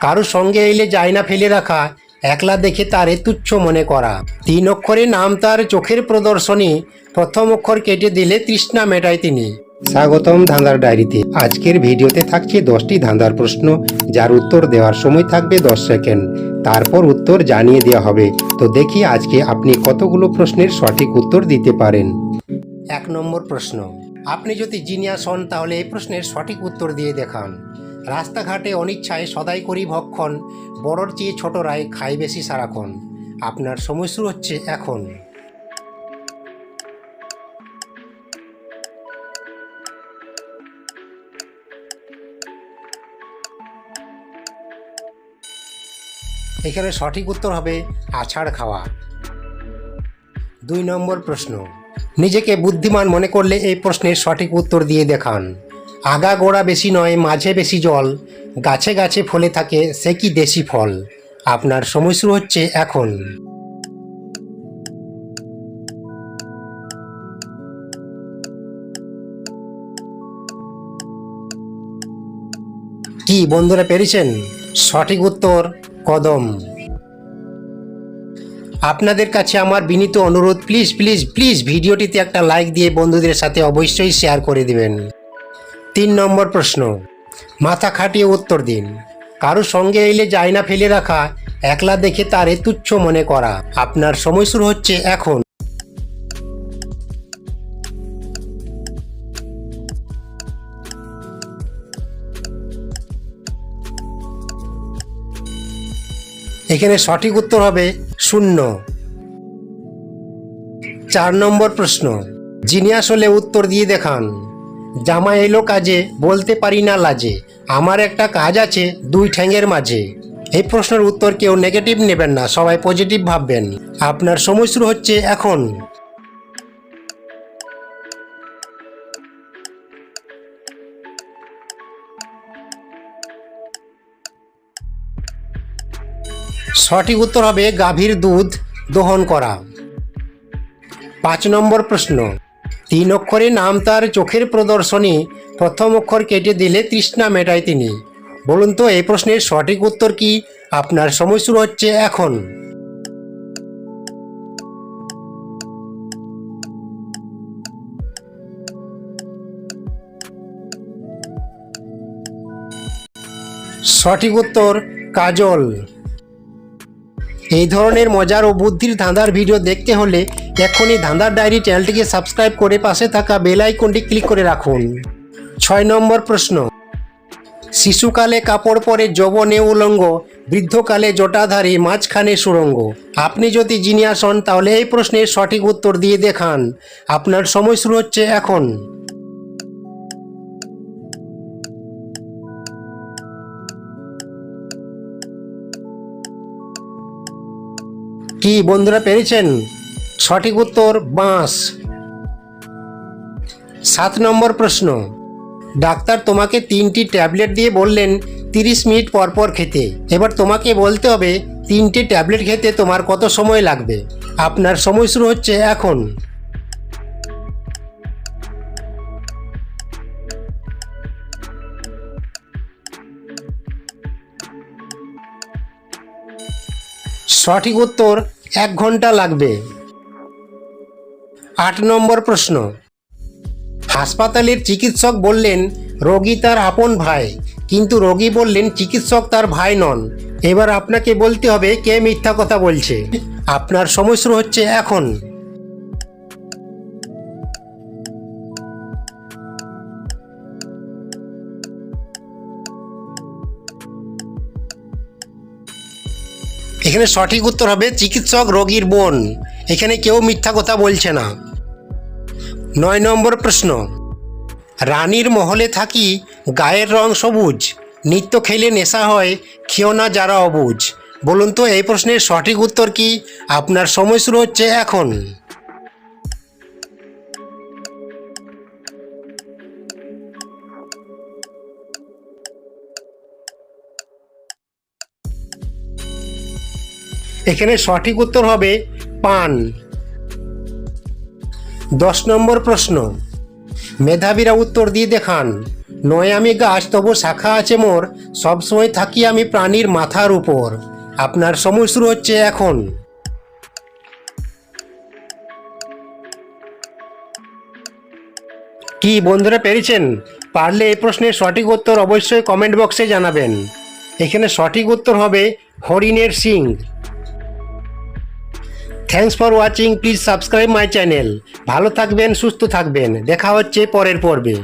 কারও সঙ্গে এলে যায় না ফেলে রাখা, একলা দেখে তারে তুচ্ছ মনে করা। তিন অক্ষরে নাম তার চোখের প্রদর্শনী, প্রথম অক্ষর কেটে দিলে তৃষ্ণা মেটায় তিনি। স্বাগতম ধাঁধার ডায়েরিতে। আজকের ভিডিওতে থাকছে দশটি ধাঁধার প্রশ্ন, যার উত্তর দেওয়ার সময় থাকবে দশ সেকেন্ড। তারপর উত্তর জানিয়ে দেওয়া হবে। তো দেখি আজকে আপনি কতগুলো প্রশ্নের সঠিক উত্তর দিতে পারেন। এক নম্বর প্রশ্ন। আপনি যদি জিনিয়াস হন, তাহলে এই প্রশ্নের সঠিক উত্তর দিয়ে দেখান। রাস্তাঘাটে অনিচ্ছায় সদাই করি ভক্ষণ, বড়র চেয়ে ছোটরাই খাই বেশি সারাক্ষণ। আপনার সময় শুরু হচ্ছে এখন। এখানে সঠিক উত্তর হবে আছাড় খাওয়া। দুই নম্বর প্রশ্ন। নিজেকে বুদ্ধিমান মনে করলে এই প্রশ্নের সঠিক উত্তর দিয়ে দেখান। আগা গোড়া বেশি নয়, মাঝে বেশি জল। গাছে গাছে ফলে থাকে, সে কি দেশি ফল? আপনার সময় শুরু হচ্ছে এখন। কি বন্ধুরা পেরেছেন? সঠিক উত্তর, কদম। আপনাদের কাছে আমার বিনীত অনুরোধ প্লিজ প্লিজ প্লিজ ভিডিওটিতে একটা লাইক দিয়ে বন্ধুদের সাথে অবশ্যই শেয়ার করে দিবেন। তিন নম্বর প্রশ্ন। মাথা খাটিয়ে উত্তর দিন। কারও সঙ্গে এলে যায় না ফেলে রাখা, একলা দেখে তারে তুচ্ছ মনে করা। আপনার সময় শুরু হচ্ছে এখন। এখানে সঠিক উত্তর হবে শূন্য। চার নম্বর প্রশ্ন। জিনিয়াস হলে উত্তর দিয়ে দেখান। জামা এলো কাজে, বলতে পারি না লাজে। আমার একটা কাজ আছে দুই ঠ্যাঙের মাঝে। এই প্রশ্নের উত্তর কেউ নেগেটিভ নেবেন না, সবাই পজিটিভ ভাববেন। আপনার সময় শুরু হচ্ছে এখন। সঠিক উত্তর হবে গাভীর দুধ দহন করা। পাঁচ নম্বর প্রশ্ন। তিন অক্ষরে নাম তার চোখের প্রদর্শনী। প্রথম অক্ষর কেটে দিলে তৃষ্ণা মেটায় তিনি। বলুন তো, এই প্রশ্নের সঠিক উত্তর কি? আপনার সময় শুরু হচ্ছে এখন। সঠিক উত্তর, কাজল। এই ধরনের মজার ও বুদ্ধির ধাঁধার ভিডিও দেখতে হলে এখনই ধাঁধার ডায়েরি চ্যানেলটিকে সাবস্ক্রাইব করে পাশে থাকা বেল আইকনটি ক্লিক করে রাখুন। ছয় নম্বর প্রশ্ন। শিশুকালে কাপড় পরে যৌবনে উলঙ্গ, বৃদ্ধকালে জটাধারী, মাঝখানে সুরঙ্গ। আপনি যদি জিনিয়াস হন, তাহলে এই প্রশ্নের সঠিক উত্তর দিয়ে দেখান। আপনার সময় শুরু হচ্ছে এখন। কি, বন্ধুরা পেরেছেন? সঠিক উত্তর বাঁশ। সাত নম্বর প্রশ্ন। ডাক্তার তোমাকে তিনটি ট্যাবলেট দিয়ে বললেন তিরিশ মিনিট পর পর খেতে। এবার তোমাকে বলতে হবে তিনটি ট্যাবলেট খেতে তোমার কত সময় লাগবে? আপনার সময় শুরু হচ্ছে এখন। সঠিক উত্তর এক ঘণ্টা লাগবে। আট নম্বর প্রশ্ন। হাসপাতালের চিকিৎসক বললেন, রোগী তার আপন ভাই। কিন্তু রোগী বললেন, চিকিৎসক তার ভাই নন। এবার আপনাকে বলতে হবে, কে মিথ্যা কথা বলছে? আপনার সময় হচ্ছে এখন। এখানে সঠিক উত্তর হবে, চিকিৎসক রোগীর বোন। এখানে কেউ মিথ্যা কথা বলছে না। নয় নম্বর প্রশ্ন। রানীর মহলে থাকি গায়ের রং সবুজ, নিত্য খেলে নেশা হয়, খেও না যারা অবুজ। বলুন তো, এই প্রশ্নের সঠিক উত্তর কি? আপনার সময় শুরু হচ্ছে এখন। এখানে সঠিক উত্তর হবে পান। দশ নম্বর প্রশ্ন। মেধাবীরা উত্তর দিয়ে দেখান, নয় আমি গাছ, তবু শাখা আছে মোর সবসময় থাকি আমি প্রাণীর মাথার উপর। আপনার সময় শুরু হচ্ছে এখন। কি বন্ধুরা পেরেছেন? পারলে এই প্রশ্নের সঠিক উত্তর অবশ্যই কমেন্ট বক্সে জানাবেন। এখানে সঠিক উত্তর হবে হরিণের Singh. Thanks for watching please subscribe my channel ভালো থাকবেন, সুস্থ থাকবেন। দেখা হচ্ছে পরের পর্বে।